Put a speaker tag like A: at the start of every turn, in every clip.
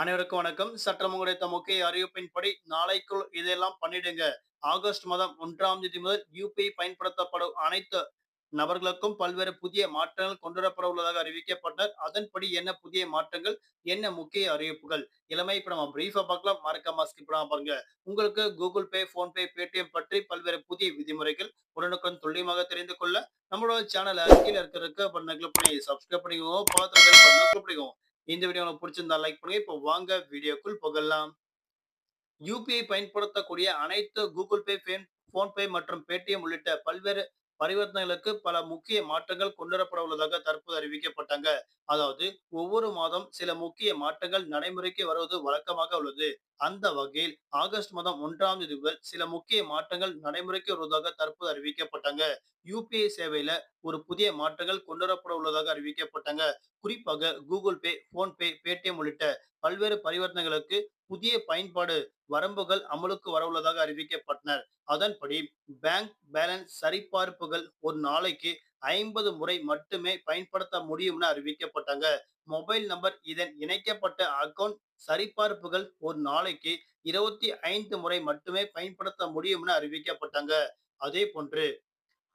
A: அனைவருக்கும் வணக்கம். சற்றம் கிடைத்த முக்கிய அறிவிப்பின்படி நாளைக்குள் இதெல்லாம் பண்ணிடுங்க. ஆகஸ்ட் மாதம் ஒன்றாம் தேதி முதல் யூபிஐ பயன்படுத்தப்படும் அனைத்து நபர்களுக்கும் பல்வேறு புதிய மாற்றங்கள் கொண்டுவரப்பட உள்ளதாக அறிவிக்கப்பட்டனர். அதன்படி என்ன புதிய மாற்றங்கள் என்ன முக்கிய அறிவிப்புகள்? இளமை இப்ப நம்ம பிரீஃபா பார்க்கலாம். மறக்காம ஸ்கிப் பாருங்க. உங்களுக்கு கூகுள் பே போன்பே பேடிஎம் பற்றி பல்வேறு புதிய விதிமுறைகள் உடனுக்குடன் துல்லியமாக தெரிந்து கொள்ள நம்மளோட சேனல் அருகில் இருக்கிறதுக்கு கிளிக் பண்ணி சப்ஸ்கிரைப் பண்ணிக்கோங்க. பார்த்து பண்ணிக்கோங்க. இந்த வீடியோ உங்களுக்கு பிடிச்சிருந்தா லைக் பண்ணுங்க. இப்போ வாங்க வீடியோக்குள் புகழலாம் யூபிஐ பயன்படுத்தக்கூடிய அனைத்து கூகுள் பே போன்பே மற்றும் பேடிஎம் உள்ளிட்ட பல்வேறு பரிவர்த்தனைகளுக்கு பல முக்கிய மாற்றங்கள் கொண்டுவரப்பட உள்ளதாக தற்போது அறிவிக்கப்பட்டாங்க. அதாவது ஒவ்வொரு மாதம் சில முக்கிய மாற்றங்கள் நடைமுறைக்கு வருவது வழக்கமாக உள்ளது. அந்த வகையில் ஆகஸ்ட் மாதம் ஒன்றாம் தேதி முதல் சில முக்கிய மாற்றங்கள் நடைமுறைக்கு வருவதாக தற்போது அறிவிக்கப்பட்டாங்க. யூபிஐ சேவையில ஒரு புதிய மாற்றங்கள் கொண்டுவரப்பட உள்ளதாக அறிவிக்கப்பட்டாங்க. குறிப்பாக கூகுள் பே போன்பே பேடிஎம் உள்ளிட்ட பல்வேறு பரிவர்த்தனைகளுக்கு புதிய பயன்பாடு வரம்புகள் அமலுக்கு வரவுள்ளதாக அறிவிக்கப்பட்டனர். அதன்படி பேங்க் பேலன்ஸ் சரிபார்ப்புகள் ஒரு நாளைக்கு ஐம்பது முறை மட்டுமே பயன்படுத்த முடியும்னு அறிவிக்கப்பட்டாங்க. மொபைல் நம்பர் இதன் இணைக்கப்பட்ட அக்கௌண்ட் சரிபார்ப்புகள் ஒரு நாளைக்கு இருபத்தி ஐந்து முறை மட்டுமே பயன்படுத்த முடியும்னு அறிவிக்கப்பட்டாங்க. அதே போன்று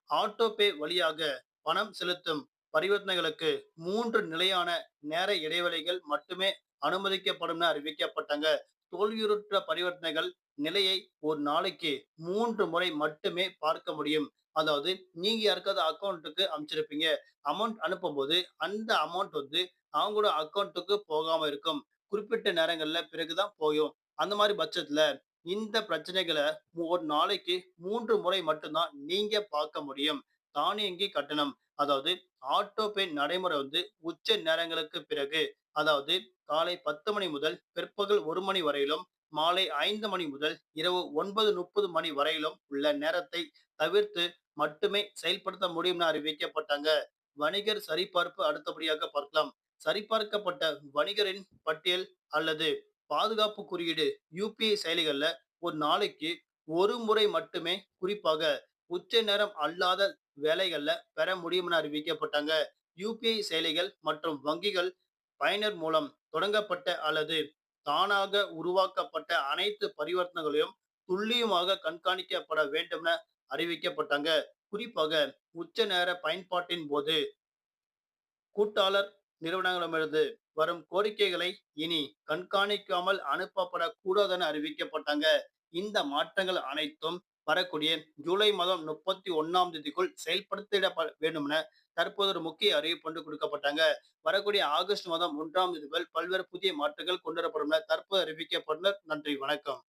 A: ஆட்டோபே வழியாக பணம் செலுத்தும் பரிவர்த்தனைகளுக்கு மூன்று நிலையான நேர இடைவெளிகள் மட்டுமே அனுமதிக்கப்படும் அறிவிக்கப்பட்டாங்க. தோல்வியுற்ற பரிவர்த்தனைகள் நிலையை ஒரு நாளைக்கு மூன்று முறை மட்டுமே பார்க்க முடியும். அதாவது நீங்க யாருக்காவது அக்கௌண்ட்டுக்கு அமைச்சிருப்பீங்க. அமௌண்ட் அனுப்பும் போது அந்த அமௌண்ட் வந்து அவங்களோட அக்கௌண்ட்டுக்கு போகாம இருக்கும். குறிப்பிட்ட நேரங்கள்ல பிறகுதான் போயும். அந்த மாதிரி பட்சத்துல இந்த பிரச்சனைகளை ஒரு நாளைக்கு மூன்று முறை மட்டும்தான் நீங்க பார்க்க முடியும். தானியங்கி கட்டணம். அதாவது ஆட்டோ பே நடைமுறை வந்து உச்ச நேரங்களுக்கு பிறகு அதாவது காலை பத்து மணி முதல் பிற்பகல் ஒரு மணி வரையிலும் மாலை ஐந்து மணி முதல் இரவு ஒன்பது முப்பது மணி வரையிலும் உள்ள நேரத்தை தவிர்த்து மட்டுமே செயல்படுத்த முடியும்னு அறிவிக்கப்பட்டாங்க. வணிகர் சரிபார்ப்பு அடுத்தபடியாக பார்க்கலாம். சரிபார்க்கப்பட்ட வணிகரின் பட்டியல் அல்லது பாதுகாப்பு குறியீடு யூபிஐ செயலிகள்ல ஒரு நாளைக்கு ஒரு முறை மட்டுமே குறிப்பாக உச்ச நேரம் அல்லாத வேலைகள்ல பெற முடியும்னு அறிவிக்கப்பட்டாங்க. யூபிஐ செயலிகள் மற்றும் வங்கிகள் பயனர் மூலம் தொடங்கப்பட்ட அல்லது தானாக உருவாக்கப்பட்ட அனைத்து பரிவர்த்தனைகளையும் துல்லியமாக கண்காணிக்கப்பட வேண்டும் என அறிவிக்கப்பட்டாங்க. குறிப்பாக உச்ச நேர பயன்பாட்டின் போது கூட்டாளர் நிறுவனங்களிடமிருந்து வரும் கோரிக்கைகளை இனி கண்காணிக்காமல் அனுப்பப்படக்கூடாது அறிவிக்கப்பட்டாங்க. இந்த மாற்றங்கள் அனைத்தும் வரக்கூடிய ஜூலை மாதம் முப்பத்தி ஒன்னாம் தேதிக்குள் செயல்படுத்திட வேண்டும் என தற்போது ஒரு முக்கிய அறிவிப்பு ஒன்று கொடுக்கப்பட்டாங்க. வரக்கூடிய ஆகஸ்ட் மாதம் ஒன்றாம் தேதி பல்வேறு புதிய மாற்றங்கள் கொண்டு வரப்படும் தற்போது அறிவிக்கப்பட்டனர் நன்றி. வணக்கம்.